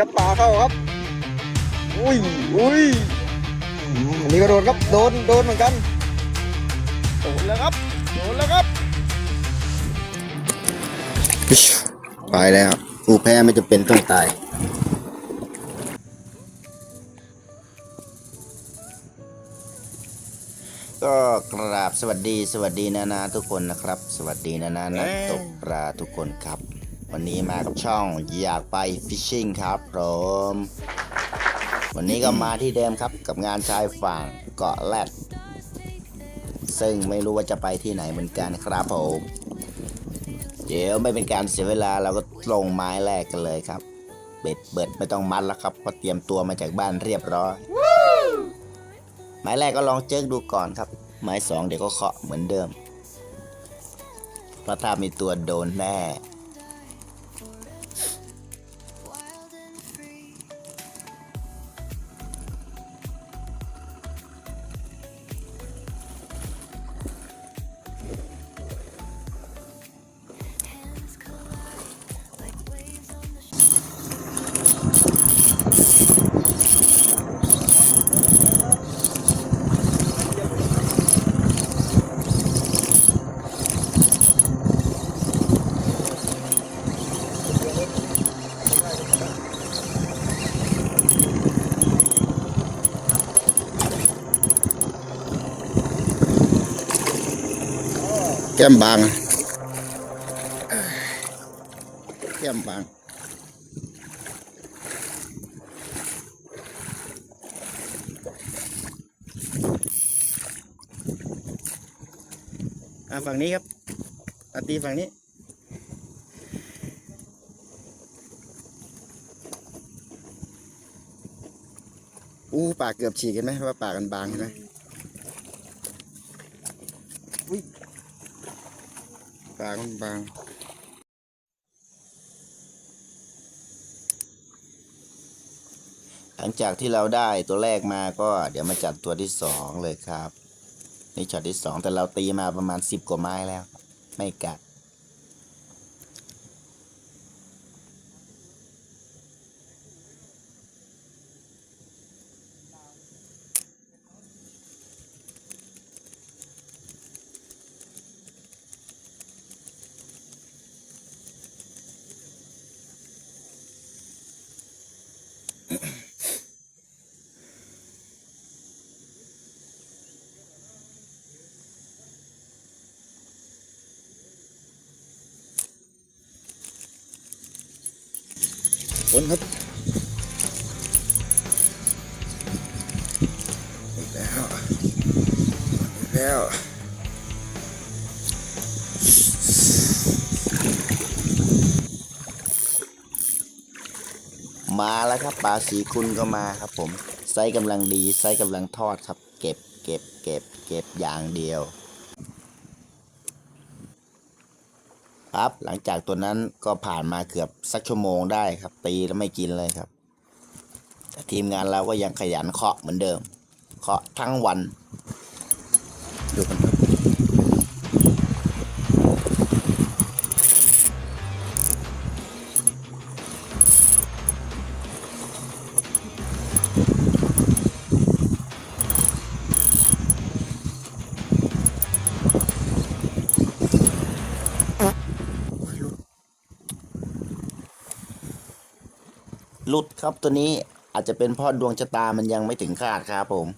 ครับปลาเข้าครับ อุ้ยอุ้ยอันนี้ก็โดนครับโดนโดนเหมือนกันโดนแล้วครับโดนแล้วครับไปแล้วผู้แพ้ไม่จะเป็นต้องตายก็กราบสวัสดีสวัสดีนานาทุกคนนะครับ สวัสดีนานานักตกปลาทุกคนครับ วันนี้มากับช่องอยากไปฟิชชิงครับผมวันนี้ก็มาที่เดิมครับกับงานชายฝั่งเกาะแรดซึ่งไม่รู้ว่าจะไปที่ไหนเหมือนกันครับผมเดี๋ยวไม่เป็นการเสียเวลาเราก็ลงไม้แรกกันเลยครับ เบ็ดเบิดไม่ต้องมัดแล้วครับเพราะเตรียมตัวมาจากบ้านเรียบร้อยไม้แรกก็ลองเจิกดูก่อนครับ ไม้สองเดี๋ยวก็เคาะเหมือนเดิมเพราะถ้ามีตัวโดนแน่ แก้มบาง แก้มบาง อ่าฝั่งนี้ครับอาตีฝั่งนี้ อู้ปากเกือบฉีกเห็นไหมว่าปากกันบางเห็นไหมปากมันบางหลังจากที่เราได้ตัวแรกมาก็เดี๋ยวมาจัดตัวที่สองเลยครับ นี่ช็อตที่สองแต่เราตีมาประมาณสิบกว่าไม้แล้ว ไม่กัด ผลครับอีกแล้วอีกแล้วมาแล้วครับปลาสีคุณก็มาครับผมไซส์กำลังดีไซส์กำลังทอดครับ เก็บเก็บเก็บเก็บอย่างเดียว ครับ หลังจากตัวนั้นก็ผ่านมาเกือบสักชั่วโมงได้ครับ ตีแล้วไม่กินเลยครับ แต่ทีมงานเราก็ยังขยันเคาะเหมือนเดิม เคาะทั้งวัน ดูกัน หลุดครับตัวนี้อาจจะเป็นเพราะดวงชะตามันยังไม่ถึงคาดครับผม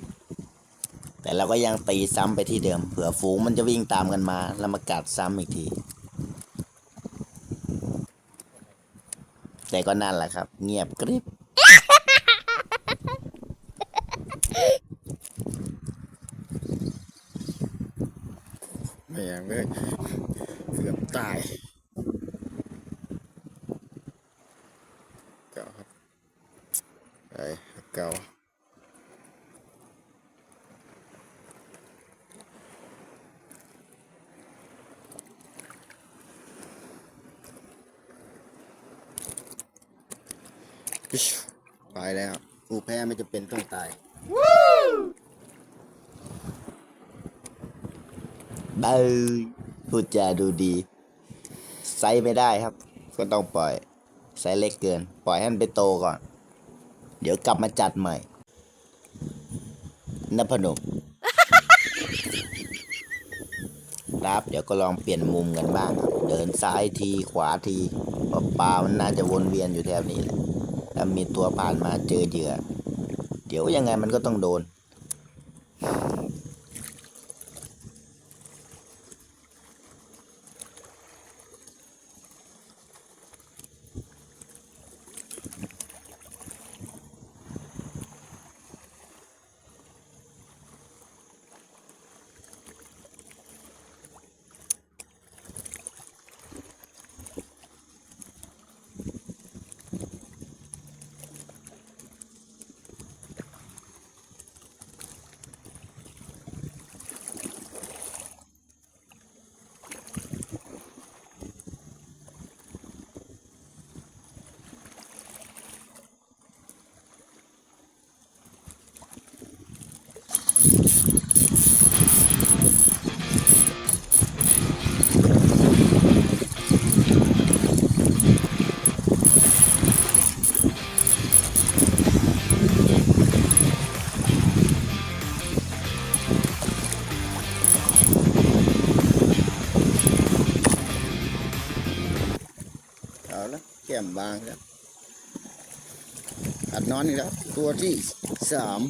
แต่เราก็ยังตีซ้ำไปที่เดิมเผื่อฝูงมันจะวิ่งตามกันมาแล้วมากัดซ้ำอีกที แต่ก็นั่นแหละครับ เงียบกริบ ไม่อยากเลยเกือบตาย เก่าครับ ไปเก่าไปแล้วผู้แพ้ไม่จะเป็นต้องตายเบยพูดจาดูดี ไซส์ไม่ได้ครับ ก็ต้องปล่อย ไซส์เล็กเกิน ปล่อยให้มันไปโตก่อน เดี๋ยวกลับมาจัดใหม่นพนมครับเดี๋ยวก็ลองเปลี่ยนมุมกันบ้าง เดินซ้ายทีขวาทีเพราปลามันน่าจะวนเวียนอยู่แถวนี้แหละถ้ามีตัวผ่านมาเจอเหยื่อ เดี๋ยวยังไงมันก็ต้องโดนางแล้วอัดนอนอีกแล้วตัวที่สาม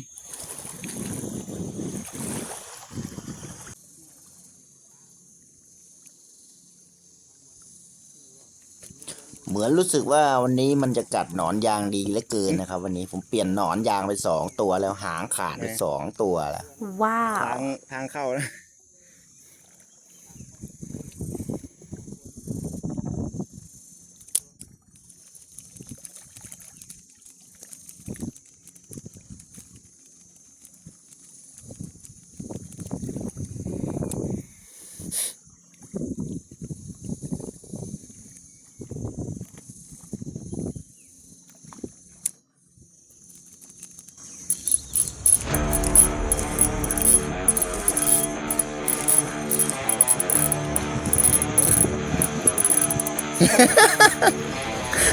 เหมือนรู้สึกว่าวันนี้มันจะกัดหนอนยางดีเหลือเกินนะครับ วันนี้ผมเปลี่ยนหนอนยางไปสองตัวแล้วหางขาดไปสองตัวแล้วว้าทาวงทางเข้านะ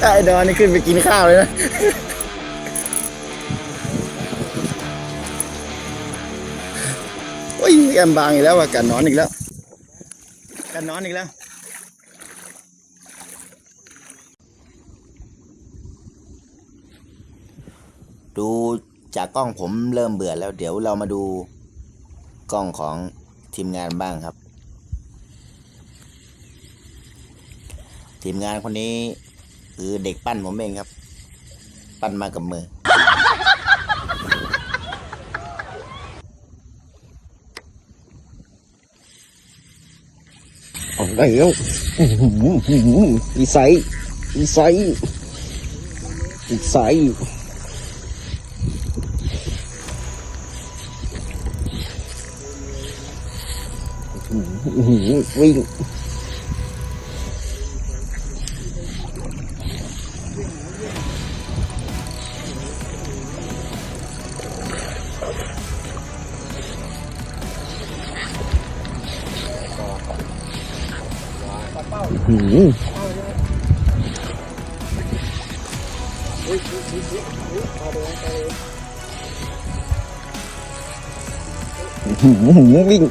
ไอ้ดอนนี่ขึ้นไปกินข้าวเลยนะ โอ้ยแอมบางอีกแล้วว่ะกันนอนอีกแล้ว กันนอนอีกแล้วดูจากกล้องผมเริ่มเบื่อแล้วเดี๋ยวเรามาดูกล้องของทีมงานบ้างครับ ทีมงานคนนี้คือเด็กปั้นผมเองครับ ปั้นมากับมือออกได้แล้วอีไซอีไซอีไซวิ่ง หืออื้อหือวิ่ง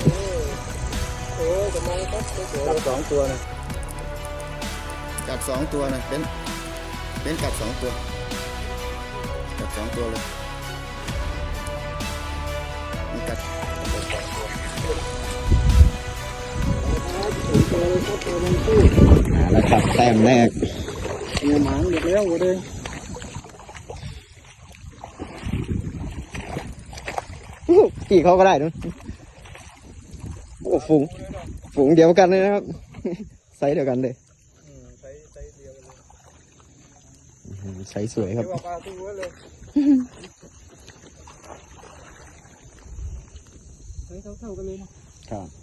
กัดสองตัวนะกัดสองตัวนะเป็นเป็นกัดสองตัวกัดสองตัวเลยมันกัด แล้วครับแต้มแรกเนี่ยหมางเด็กแล้วหัวเด้งกี่เขาก็ได้นู้นโอ้ฝูงฝูงเดียวกันเลยนะครับไซส์เดียวกันเลยใช้ใช้เดียวเลยอื้อหือไซส์สวยครับเรียกว่าปลาตู้ไว้เลยใช้เท่าๆกันเลยนะครับ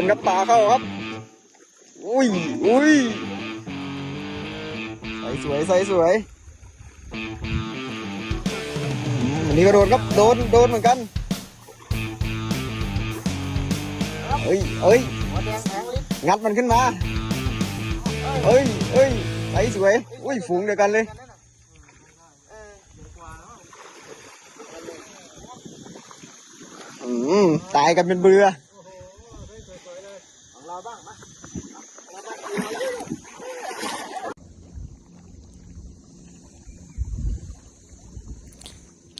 ผมกับปลาเข้าครับ อุ้ยอุ้ยใส่สวยใส่สวยอันนี้ก็โดนครับ โดน โดนเหมือนกันเอ้ยเอ้ย งัดมันขึ้นมาเเอ้ยเอ้ยไอ้สวย อุ้ย ฝูงเดียวกันเลยอืมตายกันเป็นเบือ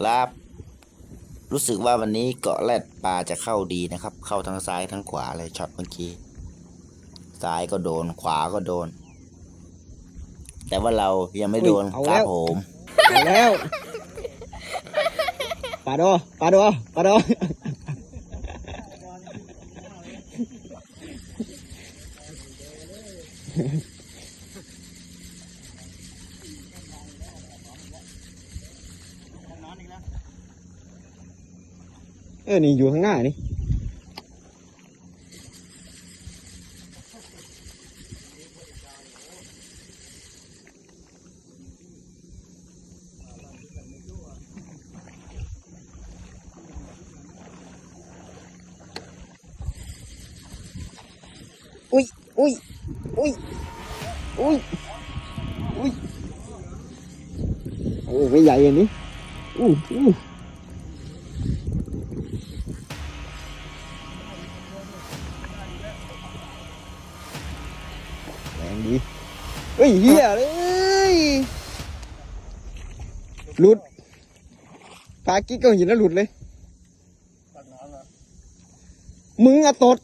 ครับ รู้สึกว่าวันนี้เกาะแรดปลาจะเข้าดีนะครับ เข้าทั้งซ้ายทั้งขวาเลยช็อตเมื่อกี้ ซ้ายก็โดน ขวาก็โดน แต่ว่าเรายังไม่โดนอุ๊ยเอาคแล้รับวผมเอาแล้วปลาโดปลาโดปลาโด เออ นี่อยู่ข้างหน้านี่อุ้ย อุ้ย อุ้ย อุ้ย อุ้ย โอ้ไม่ใหญ่อย่างนี้อู้อู้ ดีเฮ้ยเฮียเลยหลุดปลากิ๊กก็เห็นแล้วหลุดเลยมึงอะตด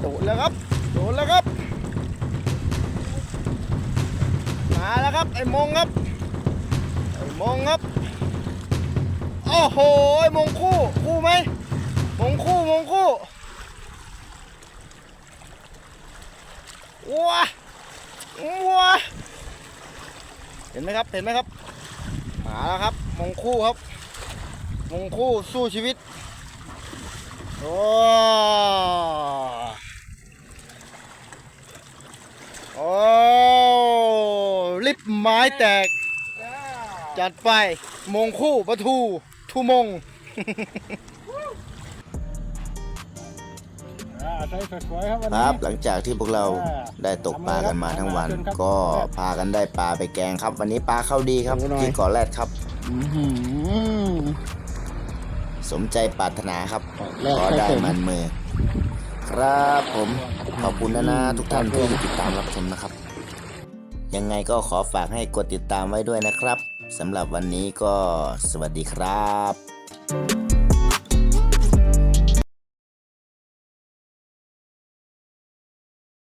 โดนแล้วครับโดนแล้วครับมาแล้วครับไอ้มงครับไอ้มงครับโอ้โหไอ้มงคู่คู่ไหม มงคู่มงคู่ว้าว้าเห็นไหมครับเห็นไหมครับมาแล้วครับมงคู่ครับมงคู่สู้ชีวิตโอ้โอ้ลิบไม้แตก จัดไปมงคู่ประทูทูมง อ่าใช้สวยๆครับวันคนี้รับหลังจากที่พวกเราได้ตกปลากันมาทั้งวัน ก็พากันได้ปลาไปแกงครับ วันนี้ปลาเข้าดีครับโอ้โหหน่อยที่เกาะแรดครับ อื้อหือสมใจปรารถนาครับแรกขอได้ครับผมมันมือ ครับผมขอบคุณนะนะทุกท่านที่ติดตามรับชมนะครับ ยังไงก็ขอฝากให้กดติดตามไว้ด้วยนะครับสำหรับวันนี้ก็สวัสดีครับ